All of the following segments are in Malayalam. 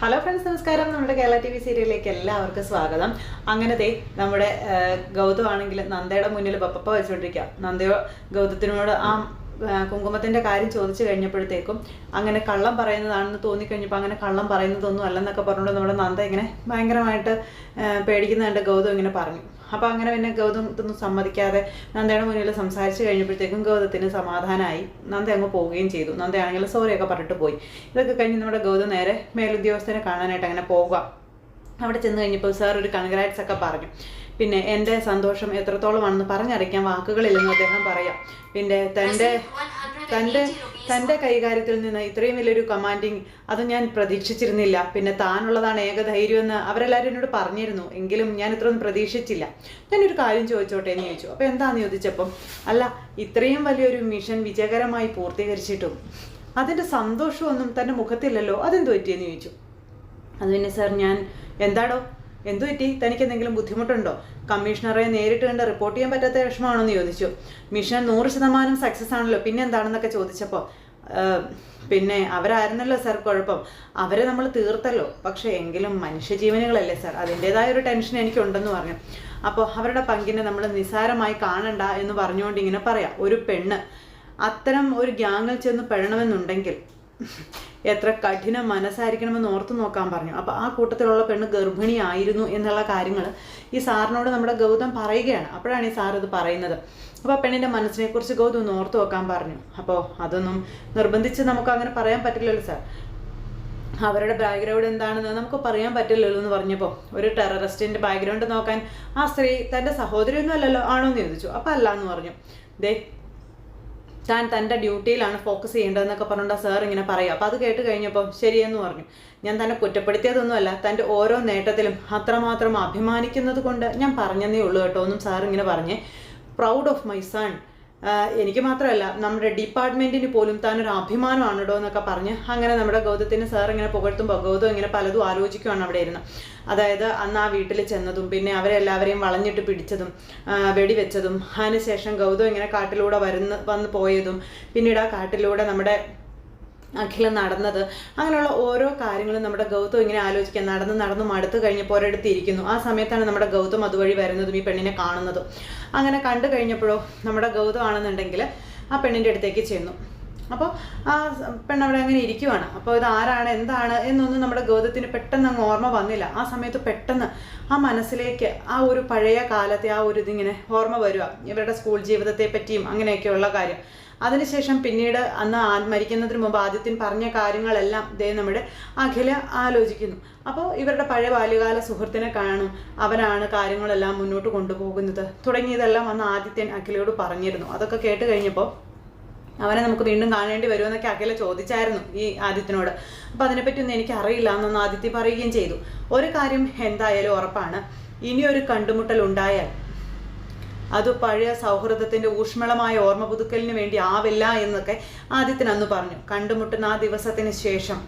ഹലോ ഫ്രണ്ട്സ് നമസ്കാരം. നമ്മുടെ കേരള ടി വി സീരിയലിലേക്ക് എല്ലാവർക്കും സ്വാഗതം. അങ്ങനത്തെ നമ്മുടെ ഗൗതമാണെങ്കിൽ ഗൗതം നന്ദയുടെ മുന്നിൽ പപ്പപ്പ വെച്ചുകൊണ്ടിരിക്കുക നന്ദയോ ഗൗതത്തിനോട് ആ ആ, കുങ്കുമത്തിന്റെ കാര്യം ചോദിച്ചു കഴിഞ്ഞപ്പോഴത്തേക്കും അങ്ങനെ കള്ളം പറയുന്നതാണെന്ന് തോന്നിക്കഴിഞ്ഞപ്പോൾ അങ്ങനെ കള്ളം പറയുന്നതൊന്നും അല്ലെന്നൊക്കെ പറഞ്ഞുകൊണ്ട് നമ്മുടെ നന്ദ ഇങ്ങനെ ഭയങ്കരമായിട്ട് പേടിക്കുന്നതുകൊണ്ട് ഗൗതം ഇങ്ങനെ പറഞ്ഞു. അപ്പോൾ അങ്ങനെ പിന്നെ ഗൗതം ഇതൊന്നും സമ്മതിക്കാതെ നന്ദയുടെ മുന്നിൽ സംസാരിച്ച് കഴിഞ്ഞപ്പോഴത്തേക്കും ഗൗതത്തിന് സമാധാനമായി നന്ദ അങ്ങ് പോവുകയും ചെയ്തു. നന്ദയാണെങ്കിൽ സോറിയൊക്കെ പറഞ്ഞിട്ട് പോയി. ഇതൊക്കെ കഴിഞ്ഞ് നമ്മുടെ ഗൗതം നേരെ മേലുദ്യോഗസ്ഥനെ കാണാനായിട്ട് അങ്ങനെ പോകുക അവിടെ ചെന്ന് കഴിഞ്ഞപ്പോൾ സാർ ഒരു കൺഗ്രാറ്റ്സ് ഒക്കെ പറഞ്ഞു. പിന്നെ എന്റെ സന്തോഷം എത്രത്തോളമാണെന്ന് പറഞ്ഞറിയിക്കാൻ വാക്കുകളില്ലെന്ന് അദ്ദേഹം പറയാം. പിന്നെ തന്റെ തന്റെ തന്റെ കൈകാര്യത്തിൽ നിന്ന് ഇത്രയും വലിയൊരു കമാൻഡിങ് അത് ഞാൻ പ്രതീക്ഷിച്ചിരുന്നില്ല. പിന്നെ താനുള്ളതാണ് ഏക ധൈര്യമെന്ന് അവരെല്ലാവരും എന്നോട് പറഞ്ഞിരുന്നു. എങ്കിലും ഞാൻ ഇത്രയൊന്നും പ്രതീക്ഷിച്ചില്ല. ഞാനൊരു കാര്യം ചോദിച്ചോട്ടെ എന്ന് ചോദിച്ചു. അപ്പോൾ എന്താണെന്ന് ചോദിച്ചപ്പം അല്ല ഇത്രയും വലിയൊരു മിഷൻ വിജയകരമായി പൂർത്തീകരിച്ചിട്ടും അതിന്റെ സന്തോഷമൊന്നും തന്റെ മുഖത്തില്ലല്ലോ. അതെന്ത് പറ്റിയെന്ന് ചോദിച്ചു. അത് പിന്നെ സാർ ഞാൻ എന്താടോ എന്തു പറ്റി? തനിക്ക് എന്തെങ്കിലും ബുദ്ധിമുട്ടുണ്ടോ? കമ്മീഷണറെ നേരിട്ട് കണ്ട് റിപ്പോർട്ട് ചെയ്യാൻ പറ്റാത്ത വിഷമാണോ എന്ന് ചോദിച്ചു. മിഷൻ നൂറ് ശതമാനം സക്സസ് ആണല്ലോ. പിന്നെ എന്താണെന്നൊക്കെ ചോദിച്ചപ്പോൾ പിന്നെ അവരായിരുന്നല്ലോ സാർ കുഴപ്പം. അവരെ നമ്മൾ തീർത്തല്ലോ. പക്ഷേ എങ്കിലും മനുഷ്യജീവനുകളല്ലേ സാർ അതിന്റെതായ ഒരു ടെൻഷൻ എനിക്കുണ്ടെന്ന് പറഞ്ഞു. അപ്പോൾ അവരുടെ പങ്കിനെ നമ്മൾ നിസാരമായി കാണണ്ട എന്ന് പറഞ്ഞുകൊണ്ട് ഇങ്ങനെ പറയാം. ഒരു പെണ്ണ്. അത്തരം ഒരു ഗ്യാങ്ങിൽ ചെന്ന് പെടണമെന്നുണ്ടെങ്കിൽ എത്ര കഠിന മനസ്സായിരിക്കണമെന്ന് ഓർത്ത് നോക്കാൻ പറഞ്ഞു. അപ്പോൾ ആ കൂട്ടത്തിലുള്ള പെണ്ണ് ഗർഭിണിയായിരുന്നു എന്നുള്ള കാര്യങ്ങൾ ഈ സാറിനോട് നമ്മുടെ ഗൗതം പറയുകയാണ്. അപ്പോഴാണ് ഈ സാർ ഇത് പറയുന്നത്. അപ്പോൾ ആ പെണ്ണിന്റെ മനസ്സിനെക്കുറിച്ച് ഗൗതം ഒന്ന് ഓർത്ത് നോക്കാൻ പറഞ്ഞു. അപ്പോൾ അതൊന്നും നിർബന്ധിച്ച് നമുക്ക് അങ്ങനെ പറയാൻ പറ്റില്ലല്ലോ സാർ. അവരുടെ ബാക്ക്ഗ്രൗണ്ട് എന്താണെന്ന് നമുക്ക് പറയാൻ പറ്റില്ലല്ലോ എന്ന് പറഞ്ഞപ്പോൾ ഒരു ടെററിസ്റ്റിന്റെ ബാക്ക്ഗ്രൗണ്ട് നോക്കാൻ ആ സ്ത്രീ തന്റെ സഹോദരിയൊന്നും അല്ലല്ലോ ആണോ എന്ന് ചോദിച്ചു. അപ്പോൾ അല്ല എന്ന് പറഞ്ഞു. ദേ താൻ തന്റെ ഡ്യൂട്ടിയിലാണ് ഫോക്കസ് ചെയ്യേണ്ടതെന്നൊക്കെ പറഞ്ഞുകൊണ്ട് സാർ ഇങ്ങനെ പറയുക. അപ്പോൾ അത് കേട്ട് കഴിഞ്ഞപ്പോൾ ശരിയെന്ന് പറഞ്ഞു. ഞാൻ തന്നെ കുറ്റപ്പെടുത്തിയതൊന്നുമല്ല തന്റെ ഓരോ നേട്ടത്തിലും അത്രമാത്രം അഭിമാനിക്കുന്നത് കൊണ്ട് ഞാൻ പറഞ്ഞതേ ഉള്ളൂ കേട്ടോ ഒന്നും സാർ ഇങ്ങനെ പറഞ്ഞ്. പ്രൗഡ് ഓഫ് മൈ സൺ എനിക്ക് മാത്രമല്ല നമ്മുടെ ഡിപ്പാർട്ട്മെന്റിന് പോലും താനൊരു അഭിമാനമാണ് കേട്ടോ എന്നൊക്കെ പറഞ്ഞ് അങ്ങനെ നമ്മുടെ ഗൗതത്തിന് സാർ ഇങ്ങനെ പുകഴ്ത്തുമ്പോൾ ഗൗതം ഇങ്ങനെ പലതും ആലോചിക്കുകയാണ് അവിടെ ഇരുന്ന്. അതായത് അന്ന് ആ വീട്ടിൽ ചെന്നതും പിന്നെ അവരെല്ലാവരെയും വളഞ്ഞിട്ട് പിടിച്ചതും വെടിവെച്ചതും അതിനുശേഷം ഗൗതം ഇങ്ങനെ കാട്ടിലൂടെ വരുന്ന വന്ന് പോയതും പിന്നീട് ആ കാട്ടിലൂടെ നമ്മുടെ അഖില നടന്നത്. അങ്ങനെയുള്ള ഓരോ കാര്യങ്ങളും നമ്മുടെ ഗൗതം ഇങ്ങനെ ആലോചിക്കുക. നടന്ന് നടന്ന് മടുത്ത് കഴിഞ്ഞപ്പോൾ ഒരിടത്ത് ആ സമയത്താണ് നമ്മുടെ ഗൗതം അതുവഴി വരുന്നതും ഈ പെണ്ണിനെ കാണുന്നതും. അങ്ങനെ കണ്ടു കഴിഞ്ഞപ്പോഴോ നമ്മുടെ ഗൗതം ആണെന്നുണ്ടെങ്കിൽ ആ പെണ്ണിന്റെ അടുത്തേക്ക് ചെന്നു. അപ്പോൾ ആ പെണ്ണ് അവിടെ അങ്ങനെ ഇരിക്കുവാണ്. അപ്പോൾ ഇത് ആരാണ്? എന്താണ്? എന്നൊന്നും നമ്മുടെ ഗൗതത്തിന് പെട്ടെന്ന് അങ്ങ് ഓർമ്മ വന്നില്ല. ആ സമയത്ത് പെട്ടെന്ന് ആ മനസ്സിലേക്ക് ആ ഒരു പഴയ കാലത്തെ ആ ഒരു ഇതിങ്ങനെ ഓർമ്മ വരിക. ഇവരുടെ സ്കൂൾ ജീവിതത്തെ പറ്റിയും അങ്ങനെയൊക്കെയുള്ള കാര്യം. അതിനുശേഷം പിന്നീട് അന്ന് മരിക്കുന്നതിന് മുമ്പ് ആദ്യത്തിൻ പറഞ്ഞ കാര്യങ്ങളെല്ലാം ദേ നമ്മുടെ അഖില ആലോചിക്കുന്നു. അപ്പോൾ ഇവരുടെ പഴയ ബാല്യകാല സുഹൃത്തിനെ കാണും അവനാണ് കാര്യങ്ങളെല്ലാം മുന്നോട്ട് കൊണ്ടുപോകുന്നത്. തുടങ്ങിയതെല്ലാം അന്ന് ആദിത്യൻ അഖിലയോട് പറഞ്ഞിരുന്നു. അതൊക്കെ കേട്ട് കഴിഞ്ഞപ്പോൾ അവനെ നമുക്ക് വീണ്ടും കാണേണ്ടി വരുമെന്നൊക്കെ അഖില ചോദിച്ചായിരുന്നു ഈ ആദിത്യനോട്. അപ്പം അതിനെപ്പറ്റിയൊന്നും എനിക്ക് അറിയില്ല എന്നൊന്ന് ആദിത്യ പറയുകയും ചെയ്തു. ഒരു കാര്യം എന്തായാലും ഉറപ്പാണ്. ഇനിയൊരു കണ്ടുമുട്ടൽ ഉണ്ടായാൽ അത് പഴയ സൗഹൃദത്തിന്റെ ഊഷ്മളമായ ഓർമ്മ പുതുക്കലിന് വേണ്ടി ആവില്ല എന്നൊക്കെ ആദ്യത്തിന് അന്ന് പറഞ്ഞു. കണ്ടുമുട്ടുന്ന ആ ദിവസത്തിന് ശേഷം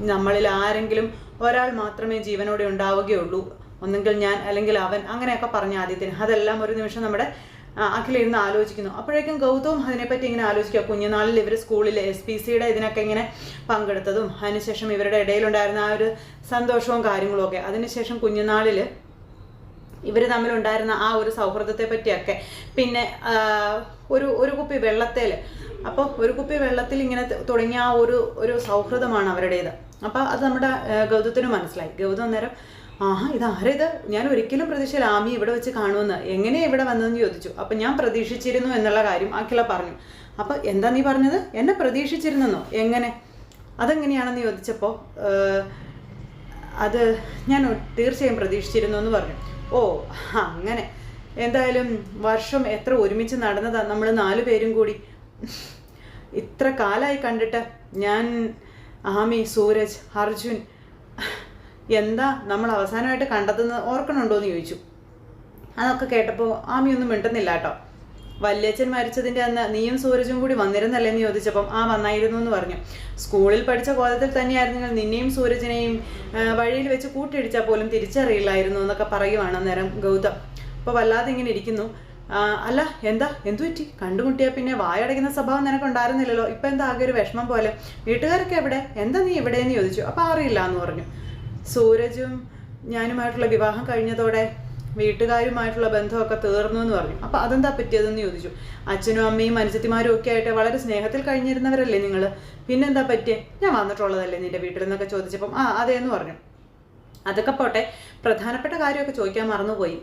നമ്മളിൽ ആരെങ്കിലും ഒരാൾ മാത്രമേ ജീവനോടെ ഉണ്ടാവുകയുള്ളൂ. ഒന്നെങ്കിൽ ഞാൻ അല്ലെങ്കിൽ അവൻ അങ്ങനെയൊക്കെ പറഞ്ഞ ആദ്യത്തിന് അതെല്ലാം ഒരു നിമിഷം നമ്മുടെ അഖിലിരുന്ന് ആലോചിക്കുന്നു. അപ്പോഴേക്കും ഗൗതവും അതിനെപ്പറ്റി ഇങ്ങനെ ആലോചിക്കുക. കുഞ്ഞുനാളിൽ ഇവർ സ്കൂളിൽ എസ് പി സിയുടെ ഇതിനൊക്കെ ഇങ്ങനെ പങ്കെടുത്തതും അതിനുശേഷം ഇവരുടെ ഇടയിലുണ്ടായിരുന്ന ആ ഒരു സന്തോഷവും കാര്യങ്ങളും ഒക്കെ അതിനുശേഷം കുഞ്ഞുനാളിൽ ഇവർ തമ്മിലുണ്ടായിരുന്ന ആ ഒരു സൗഹൃദത്തെ പറ്റിയൊക്കെ പിന്നെ ഒരു ഒരു കുപ്പി വെള്ളത്തിൽ അപ്പോൾ ഒരു കുപ്പി വെള്ളത്തിൽ ഇങ്ങനെ തുടങ്ങിയ ആ ഒരു ഒരു സൗഹൃദമാണ് അവരുടേത്. അപ്പോൾ അത് നമ്മുടെ ഗൗതത്തിന് മനസ്സിലായി. ഗൗതം അന്നേരം ആഹാ ഇതാരത് ഇത്? ഞാൻ ഒരിക്കലും പ്രതീക്ഷയില്ല ആമി ഇവിടെ വെച്ച് കാണുമെന്ന്. എങ്ങനെ ഇവിടെ വന്നതെന്ന് ചോദിച്ചു. അപ്പം ഞാൻ പ്രതീക്ഷിച്ചിരുന്നു എന്നുള്ള കാര്യം അഖില പറഞ്ഞു. അപ്പോൾ എന്താ നീ പറഞ്ഞത്? എന്നെ പ്രതീക്ഷിച്ചിരുന്നെന്നോ? എങ്ങനെ? അതെങ്ങനെയാണെന്ന് ചോദിച്ചപ്പോൾ അത് ഞാൻ തീർച്ചയായും പ്രതീക്ഷിച്ചിരുന്നു എന്ന് പറഞ്ഞു. ഓ അങ്ങനെ. എന്തായാലും വർഷം എത്ര ഒരുമിച്ച് നടന്നതാ നമ്മൾ നാലു പേരും കൂടി. ഇത്ര കാലമായി കണ്ടിട്ട് ഞാൻ ആമി സൂരജ് അർജുൻ എന്താ നമ്മൾ അവസാനമായിട്ട് കണ്ടതെന്ന് ഓർക്കണുണ്ടോ എന്ന് ചോദിച്ചു. അതൊക്കെ കേട്ടപ്പോൾ ആമിയൊന്നും മിണ്ടുന്നില്ല കേട്ടോ. വല്യച്ഛൻ മരിച്ചതിന്റെ അന്ന് നീയും സൂരജും കൂടി വന്നിരുന്നല്ലേ എന്ന് ചോദിച്ചപ്പം ആ വന്നായിരുന്നു എന്ന് പറഞ്ഞു. സ്കൂളിൽ പഠിച്ച കോലത്തിൽ തന്നെയായിരുന്നെങ്കിൽ നിന്നെയും സൂരജിനെയും വഴിയിൽ വെച്ച് കൂട്ടിയിടിച്ചാൽ പോലും തിരിച്ചറിയില്ലായിരുന്നു എന്നൊക്കെ പറയുവാണ് അന്നേരം ഗൗതം. അപ്പോൾ വല്ലാതെ ഇങ്ങനെ ഇരിക്കുന്നു. അല്ല എന്താ? എന്തു പറ്റി? കണ്ടുമുട്ടിയാൽ പിന്നെ വായടയ്ക്കുന്ന സ്വഭാവം നിനക്ക് ഉണ്ടായിരുന്നില്ലല്ലോ ഇപ്പൊ എന്താ ആകെ ഒരു വിഷമം പോലെ? വീട്ടുകാരൊക്കെ എവിടെ? എന്താ നീ എവിടെയെന്ന് ചോദിച്ചു. അപ്പൊ അറിയില്ല എന്ന് പറഞ്ഞു. സൂരജും ഞാനുമായിട്ടുള്ള വിവാഹം കഴിഞ്ഞതോടെ വീട്ടുകാരുമായിട്ടുള്ള ബന്ധമൊക്കെ തീർന്നു എന്ന് പറഞ്ഞു. അപ്പൊ അതെന്താ പറ്റിയതെന്ന് ചോദിച്ചു. അച്ഛനും അമ്മയും അനുജത്തിമാരും ഒക്കെ ആയിട്ട് വളരെ സ്നേഹത്തിൽ കഴിഞ്ഞിരുന്നവരല്ലേ നിങ്ങൾ പിന്നെന്താ പറ്റിയേ? ഞാൻ വന്നിട്ടുള്ളതല്ലേ നിന്റെ വീട്ടിൽ നിന്നൊക്കെ ചോദിച്ചപ്പം ആ അതെ എന്ന് പറഞ്ഞു. അതൊക്കെ പോട്ടെ പ്രധാനപ്പെട്ട കാര്യമൊക്കെ ചോദിക്കാൻ മറന്നുപോയി.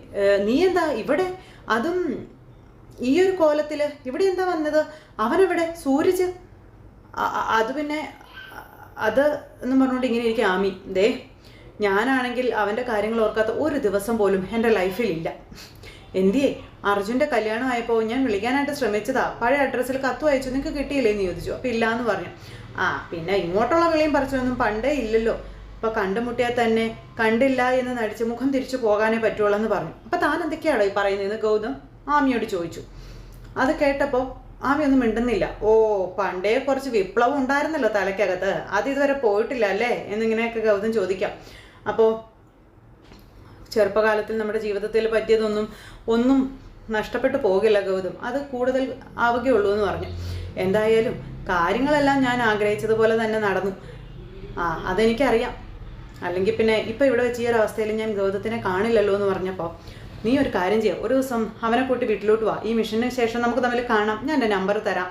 നീ എന്താ ഇവിടെ? അതും ഈ ഒരു കോലത്തിൽ ഇവിടെ എന്താ വന്നത്? അവനെവിടെ? സൂരജ്? അത് പിന്നെ അത് എന്ന് പറഞ്ഞുകൊണ്ട് ഇങ്ങനെ ഇരിക്കും ആമി. ദേ ഞാനാണെങ്കിൽ അവന്റെ കാര്യങ്ങൾ ഓർക്കാത്ത ഒരു ദിവസം പോലും എന്റെ ലൈഫിലില്ല എന്തിയേ? അർജുന്റെ കല്യാണം ആയപ്പോൾ ഞാൻ വിളിക്കാനായിട്ട് ശ്രമിച്ചതാ. പഴയ അഡ്രസ്സിൽ കത്ത് അയച്ചു. നിങ്ങൾക്ക് കിട്ടിയില്ലേ? എന്ന് ചോദിച്ചു. അപ്പം ഇല്ല എന്ന് പറഞ്ഞു. ആ പിന്നെ ഇങ്ങോട്ടുള്ള വിളിയും പറിച്ചൊന്നും പണ്ടേ ഇല്ലല്ലോ. അപ്പോൾ കണ്ടുമുട്ടിയാൽ തന്നെ കണ്ടില്ല എന്ന് നടിച്ച് മുഖം തിരിച്ചു പോകാനേ പറ്റുള്ളൂ എന്ന് പറഞ്ഞു. അപ്പോൾ താൻ എന്തൊക്കെയാണോ ഈ പറയുന്നതെന്ന് ഗൗതം. ആമിയോട് ചോദിച്ചു. അത് കേട്ടപ്പോൾ ആമി ഒന്നും മിണ്ടുന്നില്ല. ഓ പണ്ടേ കുറച്ച് വിപ്ലവം ഉണ്ടായിരുന്നല്ലോ തലയ്ക്കകത്ത്. അത് ഇതുവരെ പോയിട്ടില്ല അല്ലേ? എന്നിങ്ങനെയൊക്കെ ഗൗതം ചോദിക്കാം. അപ്പോൾ ചെറുപ്പകാലത്തിൽ നമ്മുടെ ജീവിതത്തിൽ പറ്റിയതൊന്നും ഒന്നും നഷ്ടപ്പെട്ടു പോകില്ല ഗൗതം. അത് കൂടുതൽ ആവുകയുള്ളൂ എന്ന് പറഞ്ഞു. എന്തായാലും കാര്യങ്ങളെല്ലാം ഞാൻ ആഗ്രഹിച്ചതുപോലെ തന്നെ നടന്നു. ആ അതെനിക്കറിയാം. അല്ലെങ്കിൽ പിന്നെ ഇപ്പം ഇവിടെ വെച്ച് ഈ ഒരു അവസ്ഥയിൽ ഞാൻ ഗൗതത്തിനെ കാണില്ലല്ലോ എന്ന് പറഞ്ഞപ്പോൾ നീ ഒരു കാര്യം ചെയ്യാം. ഒരു ദിവസം അവനെ കൂട്ടി വീട്ടിലോട്ട് വാ. ഈ മിഷന് ശേഷം നമുക്ക് തമ്മിൽ കാണാം. ഞാൻ എന്റെ നമ്പർ തരാം.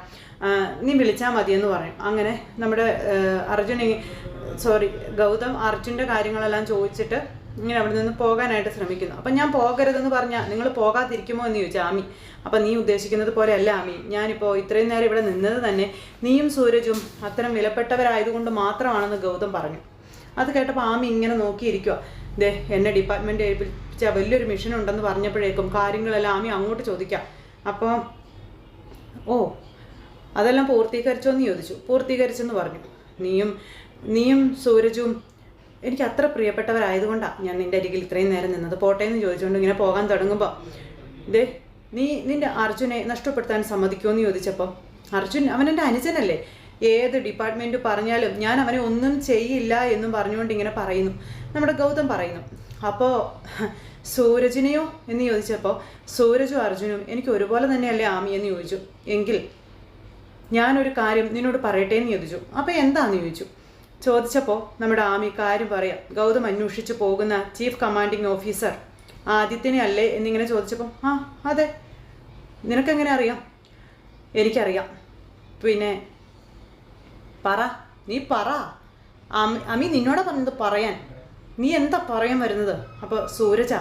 നീ വിളിച്ചാൽ മതിയെന്ന് പറയും. അങ്ങനെ നമ്മുടെ അർജുൻ സോറി ഗൗതം അർജുന്റെ കാര്യങ്ങളെല്ലാം ചോദിച്ചിട്ട് ഇങ്ങനെ അവിടെ നിന്ന് പോകാനായിട്ട് ശ്രമിക്കുന്നു. അപ്പം ഞാൻ പോകരുതെന്ന് പറഞ്ഞാൽ നിങ്ങൾ പോകാതിരിക്കുമോ എന്ന് ചോദിച്ചു ആമി അപ്പം നീ ഉദ്ദേശിക്കുന്നത് പോലെ അല്ല ആമി. ഞാനിപ്പോൾ ഇത്രയും നേരം ഇവിടെ നിന്നത് തന്നെ നീയും സൂരജും അത്തരം വിലപ്പെട്ടവരായതുകൊണ്ട് മാത്രമാണെന്ന് ഗൗതം പറഞ്ഞു. അത് കേട്ടപ്പോൾ ആമി ഇങ്ങനെ നോക്കിയിരിക്കുക ദേ എന്നെ ഡിപ്പാർട്ട്മെന്റ് ഏൽപ്പിച്ച വലിയൊരു മിഷൻ ഉണ്ടെന്ന് പറഞ്ഞപ്പോഴേക്കും കാര്യങ്ങളെല്ലാം ആമി അങ്ങോട്ട് ചോദിക്കാം. അപ്പോൾ ഓ അതെല്ലാം പൂർത്തീകരിച്ചോ? എന്ന് ചോദിച്ചു. പൂർത്തീകരിച്ചെന്ന് പറഞ്ഞു. നീയും നീയും സൂരജും എനിക്ക് അത്ര പ്രിയപ്പെട്ടവരായതുകൊണ്ടാണ് ഞാൻ നിന്റെ അരികിൽ ഇത്രയും നേരം നിന്നത്. പോട്ടെ എന്ന് ചോദിച്ചുകൊണ്ട് ഇങ്ങനെ പോകാൻ തുടങ്ങുമ്പോൾ ദേ നീ നിന്റെ അർജുനെ നഷ്ടപ്പെടുത്താൻ സമ്മതിക്കുമോ എന്ന് ചോദിച്ചപ്പോൾ അർജുൻ അവൻ എന്റെ അനുജനല്ലേ? ഏത് ഡിപ്പാർട്ട്മെന്റ് പറഞ്ഞാലും ഞാൻ അവനെ ഒന്നും ചെയ്യില്ല എന്നും പറഞ്ഞുകൊണ്ട് ഇങ്ങനെ പറയുന്നു. നമ്മുടെ ഗൗതം പറയുന്നു. അപ്പോൾ സൂരജിനെയോ എന്ന് ചോദിച്ചപ്പോൾ സൂരജും അർജുനും എനിക്ക് ഒരുപോലെ തന്നെയല്ലേ ആമി എന്ന് ചോദിച്ചു. എങ്കിൽ ഞാനൊരു കാര്യം നിന്നോട് പറയട്ടെ എന്ന് ചോദിച്ചു. അപ്പോൾ എന്താണെന്ന് ചോദിച്ചു? ചോദിച്ചപ്പോൾ നമ്മുടെ ആമി കാര്യം പറയാം. ഗൗതം അന്വേഷിച്ചു പോകുന്ന ചീഫ് കമാൻഡിംഗ് ഓഫീസർ ആദിത്യനെ അല്ലേ? എന്നിങ്ങനെ ചോദിച്ചപ്പോൾ ആ അതെ. നിനക്കെങ്ങനെ അറിയാം? എനിക്കറിയാം. പിന്നെ? പറ. നീ പറ. അമി അമി നിന്നോടാ പറഞ്ഞത് പറയാൻ. നീ എന്താ പറയാൻ വരുന്നത്? അപ്പോൾ സൂരജ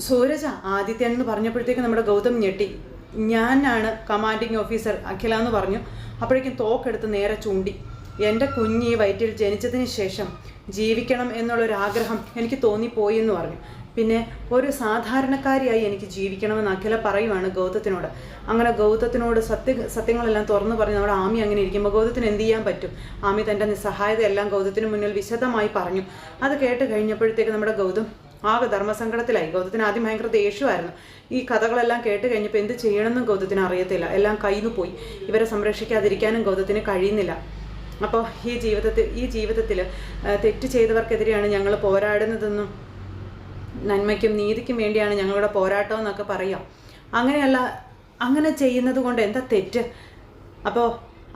സൂരജ ആദിത്യൻ എന്ന് പറഞ്ഞപ്പോഴത്തേക്ക് നമ്മുടെ ഗൗതം ഞെട്ടി. ഞാനാണ് കമാൻഡിങ് ഓഫീസർ അഖില എന്ന് പറഞ്ഞു. അപ്പോഴേക്കും തോക്കെടുത്ത് നേരെ ചൂണ്ടി. എന്റെ കുഞ്ഞ് ഈ വയറ്റിൽ ജനിച്ചതിന് ശേഷം ജീവിക്കണം എന്നുള്ളൊരു ആഗ്രഹം എനിക്ക് തോന്നിപ്പോയി എന്ന് പറഞ്ഞു. പിന്നെ ഒരു സാധാരണക്കാരിയായി എനിക്ക് ജീവിക്കണമെന്ന് അഖില പറയുവാണ് ഗൗതത്തിനോട്. അങ്ങനെ ഗൗതത്തിനോട് സത്യ സത്യങ്ങളെല്ലാം തുറന്നു പറഞ്ഞ് നമ്മുടെ ആമി അങ്ങനെ ഇരിക്കുമ്പോൾ ഗൗതത്തിന് എന്ത് ചെയ്യാൻ പറ്റും? ആമി തന്റെ നിസ്സഹായതയെല്ലാം ഗൗതത്തിന് മുന്നിൽ വിശദമായി പറഞ്ഞു. അത് കേട്ട് കഴിഞ്ഞപ്പോഴത്തേക്ക് നമ്മുടെ ഗൗതം ആകെ ധർമ്മസങ്കടത്തിലായി. ഗൗതത്തിന് ആദ്യം ഭയങ്കര ദേഷ്യമായിരുന്നു. ഈ കഥകളെല്ലാം കേട്ട് കഴിഞ്ഞപ്പോൾ എന്ത് ചെയ്യണമെന്നും ഗൗതത്തിന് അറിയത്തില്ല. എല്ലാം കയ്യിൽ നിന്ന് പോയി. ഇവരെ സംരക്ഷിക്കാതിരിക്കാനും ഗൗതത്തിന് കഴിയുന്നില്ല. അപ്പോൾ ഈ ജീവിതത്തിൽ ഈ ജീവിതത്തിൽ തെറ്റ് ചെയ്തവർക്കെതിരെയാണ് ഞങ്ങൾ പോരാടുന്നതെന്നും നന്മയ്ക്കും നീതിക്കും വേണ്ടിയാണ് ഞങ്ങളുടെ പോരാട്ടം എന്നൊക്കെ പറയാം. അങ്ങനെയല്ല അങ്ങനെ ചെയ്യുന്നത് കൊണ്ട് എന്താ തെറ്റ്? അപ്പോൾ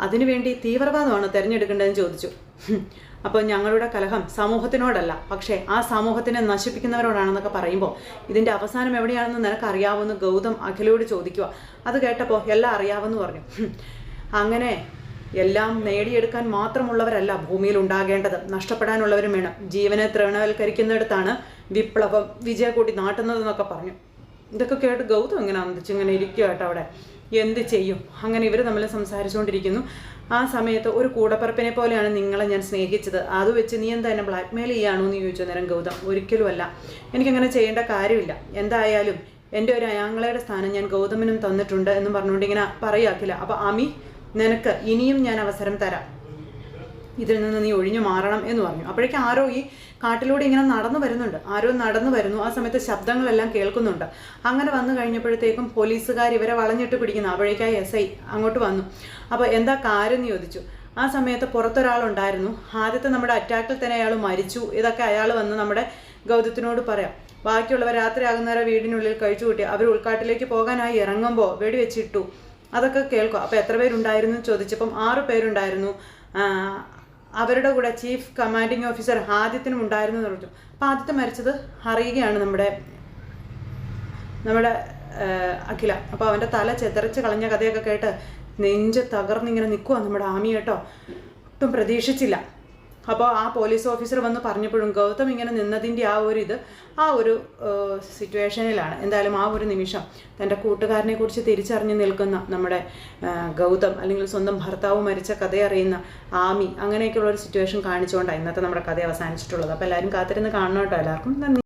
അതിനുവേണ്ടി തീവ്രവാദമാണോ തിരഞ്ഞെടുക്കേണ്ടതെന്ന് ചോദിച്ചു. അപ്പോൾ ഞങ്ങളുടെ കലഹം സമൂഹത്തിനോടല്ല പക്ഷേ ആ സമൂഹത്തിനെ നശിപ്പിക്കുന്നവരോടാണെന്നൊക്കെ പറയുമ്പോൾ ഇതിന്റെ അവസാനം എവിടെയാണെന്ന് നിനക്കറിയാവുന്ന ഗൗതം അഖിലോട് ചോദിക്കുക അത് കേട്ടപ്പോൾ എല്ലാം അറിയാമെന്ന് പറഞ്ഞു. അങ്ങനെ എല്ലാം നേടിയെടുക്കാൻ മാത്രമുള്ളവരല്ല ഭൂമിയിൽ ഉണ്ടാകേണ്ടത് നഷ്ടപ്പെടാനുള്ളവരും വേണം. ജീവനെ തൃണവൽക്കരിക്കുന്നിടത്താണ് വിപ്ലവം വിജയക്കൂട്ടി നാട്ടുന്നതെന്നൊക്കെ പറഞ്ഞു. ഇതൊക്കെ കേട്ട് ഗൗതം ഇങ്ങനെ അന്തിച്ച് ഇങ്ങനെ ഇരിക്കുക കേട്ടോ അവിടെ. എന്ത് ചെയ്യും? അങ്ങനെ ഇവർ തമ്മിൽ സംസാരിച്ചുകൊണ്ടിരിക്കുന്നു. ആ സമയത്ത് ഒരു കൂടപ്പറപ്പിനെ പോലെയാണ് നിങ്ങളെ ഞാൻ സ്നേഹിച്ചത്. അത് വെച്ച് നീ എന്താ എന്നെ ബ്ലാക്ക്മെയിൽ ചെയ്യാണോ എന്ന് ചോദിച്ചു നേരം ഗൗതം ഒരിക്കലുമല്ല. എനിക്കങ്ങനെ ചെയ്യേണ്ട കാര്യമില്ല. എന്തായാലും എന്റെ ഒരു അയാങ്ങളയുടെ സ്ഥാനം ഞാൻ ഗൗതമിനും തന്നിട്ടുണ്ട് എന്ന് പറഞ്ഞുകൊണ്ട് ഇങ്ങനെ പറയാക്കില്ല. അപ്പോൾ അമി നിനക്ക് ഇനിയും ഞാൻ അവസരം തരാം. ഇതിൽ നിന്ന് നീ ഒഴിഞ്ഞു മാറണം എന്ന് പറഞ്ഞു. അപ്പോഴേക്കും ആരോ ഈ കാട്ടിലൂടെ ഇങ്ങനെ നടന്നു വരുന്നുണ്ട്. ആരോ നടന്നു വരുന്നു. ആ സമയത്ത് ശബ്ദങ്ങളെല്ലാം കേൾക്കുന്നുണ്ട്. അങ്ങനെ വന്നു കഴിഞ്ഞപ്പോഴത്തേക്കും പോലീസുകാർ ഇവരെ വളഞ്ഞിട്ട് പിടിക്കുന്നു. അപ്പോഴേക്കായി എസ് ഐ അങ്ങോട്ട് വന്നു. അപ്പോൾ എന്താ കാര്യം എന്ന് ചോദിച്ചു. ആ സമയത്ത് പുറത്തൊരാളുണ്ടായിരുന്നു ആദ്യത്തെ നമ്മുടെ അറ്റാക്കിൽ തന്നെ അയാൾ മരിച്ചു. ഇതൊക്കെ അയാൾ വന്ന് നമ്മുടെ ഗൗതത്തിനോട് പറയാം. ബാക്കിയുള്ളവർ രാത്രി രാത്രിയാകുന്നവരെ വീടിനുള്ളിൽ കഴിച്ചു കൂട്ടി അവർ ഉൾക്കാട്ടിലേക്ക് പോകാനായി ഇറങ്ങുമ്പോൾ വെടിവെച്ചിട്ടു. അതൊക്കെ കേൾക്കും. അപ്പോൾ എത്ര പേരുണ്ടായിരുന്നു ചോദിച്ചപ്പം ആറ് പേരുണ്ടായിരുന്നു. അവരുടെ കൂടെ ചീഫ് കമാൻഡിങ് ഓഫീസർ ആദ്യത്തിനും ഉണ്ടായിരുന്നു എന്ന് പറഞ്ഞു അപ്പോൾ ആദ്യത്തെ മരിച്ചത് അറിയുകയാണ് നമ്മുടെ നമ്മുടെ അഖില. അപ്പോൾ അവന്റെ തല ചെതറിച്ച് കളഞ്ഞ കഥയൊക്കെ കേട്ട് നെഞ്ച് തകർന്നിങ്ങനെ നിൽക്കുക നമ്മുടെ ആമി കേട്ടോ. ഒട്ടും പ്രതീക്ഷിച്ചില്ല. അപ്പോൾ ആ പോലീസ് ഓഫീസർ വന്ന് പറഞ്ഞപ്പോഴും ഗൗതം ഇങ്ങനെ നിന്നതിന്റെ ആ ഒരു ഇത് ആ ഒരു സിറ്റുവേഷനിലാണ് എന്തായാലും ആ ഒരു നിമിഷം തന്റെ കൂട്ടുകാരനെ കുറിച്ച് തിരിച്ചറിഞ്ഞ് നിൽക്കുന്ന നമ്മുടെ ഗൗതം അല്ലെങ്കിൽ സ്വന്തം ഭർത്താവ് മരിച്ച കഥയറിയുന്ന ആമി അങ്ങനെയൊക്കെയുള്ള ഒരു സിറ്റുവേഷൻ കാണിച്ചുകൊണ്ടാണ് ഇന്നത്തെ നമ്മുടെ കഥ അവസാനിച്ചിട്ടുള്ളത്. അപ്പോൾ എല്ലാവരും കാത്തിരുന്ന് കാണണം കേട്ടോ എല്ലാവർക്കും. നന്ദി.